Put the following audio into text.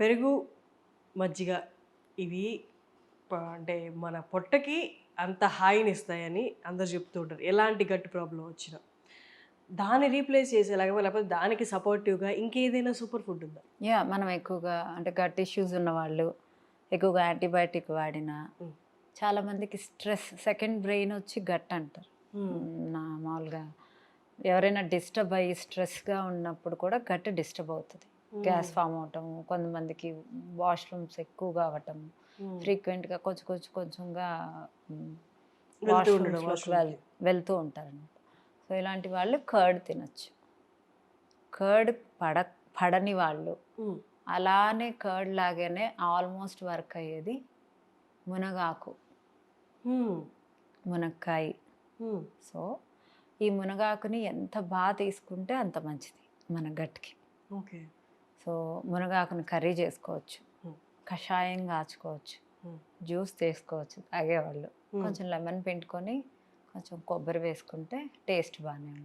పెరుగు మజ్జిగ ఇవి అంటే మన పొట్టకి అంత హాయిని ఇస్తాయని అందరు చెప్తూ ఉంటారు ఎలాంటి గట్ ప్రాబ్లం వచ్చినా. దాన్ని రీప్లేస్ చేసేలాగా లేకపోతే దానికి సపోర్టివ్గా ఇంకేదైనా సూపర్ ఫుడ్ ఉందా? యా మనం ఎక్కువగా అంటే గట్ ఇష్యూస్ ఉన్న వాళ్ళు ఎక్కువగా యాంటీబయాటిక్ వాడినా Mm. చాలా మందికి స్ట్రెస్ సెకండ్ బ్రెయిన్ వచ్చి గట్ అంటారు. నా మామూలుగా ఎవరైనా డిస్టర్బ్ అయ్యి స్ట్రెస్గా ఉన్నప్పుడు కూడా గట్ డిస్టర్బ్ అవుతుంది. గ్యాస్ ఫామ్ అవటం కొంతమందికి వాష్రూమ్స్ ఎక్కువగా అవ్వటం ఫ్రీక్వెంట్గా కొంచెం కొంచెం కొంచెంగా మ్, వెళ్తూ washrooms ఉండడం, లోకి washroom వెల్- వెళ్తూ ఉంటారు సో ఇలాంటి వాళ్ళు కర్డ్ తినచ్చు. కర్డ్ పడ పడని వాళ్ళు. అలానే కర్డ్ లాగానే ఆల్మోస్ట్ వర్క్ అయ్యేది మునగాకు. మునక్కాయ. సో ఈ మునగాకుని ఎంత బాగా తీసుకుంటే అంత మంచిది మన గట్కి. ఓకే. సో మునగాకుని కర్రీ చేసుకోవచ్చు. కషాయం కాచుకోవచ్చు. జ్యూస్ తీసుకోవచ్చు తాగేవాళ్ళు. కొంచెం లెమన్ పిండుకొని కొంచెం కొబ్బరి వేసుకుంటే టేస్ట్ బాగానే ఉంటుంది.